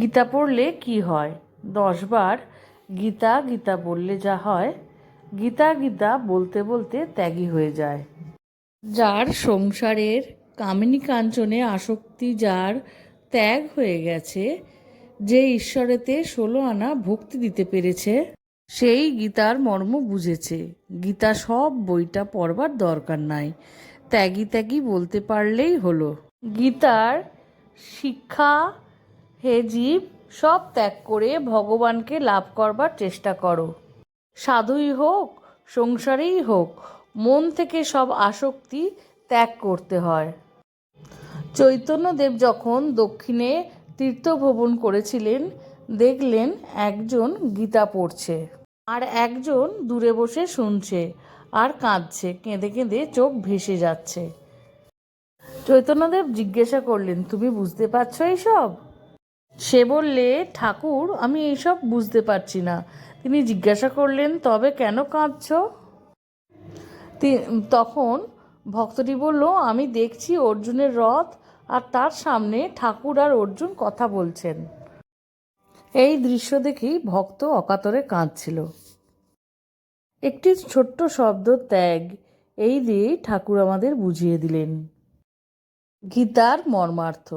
গীতা পড়লে কি হয়? দশবার গীতা গীতা বললে যা হয়, গীতা গীতা বলতে বলতে ত্যাগী হয়ে যায়। যার সংসারের কামিনী কাঞ্চনে আসক্তি যার ত্যাগ হয়ে গেছে, যে ঈশ্বরেতে ষোলো আনা ভক্তি দিতে পেরেছে, সেই গীতার মর্ম বুঝেছে। গীতা সব বইটা পড়বার দরকার নাই, ত্যাগী ত্যাগী বলতে পারলেই হলো। গীতার শিক্ষা হে জীব, সব ত্যাগ করে ভগবানকে লাভ করবার চেষ্টা করো। সাধুই হোক, সংসারেই হোক, মন থেকে সব আসক্তি ত্যাগ করতে হয়। চৈতন্যদেব যখন দক্ষিণে তীর্থভ্রমণ করেছিলেন, দেখলেন একজন গীতা পড়ছে আর একজন দূরে বসে শুনছে আর কাঁদছে, কেঁদে কেঁদে চোখ ভেসে যাচ্ছে। চৈতন্যদেব জিজ্ঞাসা করলেন, তুমি বুঝতে পারছ এইসব সে বললে, ঠাকুর, আমি এইসব বুঝতে পারছি না। তিনি জিজ্ঞাসা করলেন, তবে কেন কাঁদছ? তখন ভক্তটি বলল, আমি দেখছি অর্জুনের রথ আর তার সামনে ঠাকুর আর অর্জুন কথা বলছেন। এই দৃশ্য দেখেই ভক্ত অকাতরে কাঁদছিল। একটি ছোট্ট শব্দ ত্যাগ, এই দিয়েই ঠাকুর আমাদের বুঝিয়ে দিলেন। গীতার মর্মার্থ।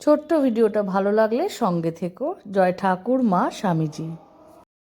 ছোট্ট ভিডিওটা ভালো লাগলে সঙ্গে থেকো। জয় ঠাকুর মা স্বামীজি।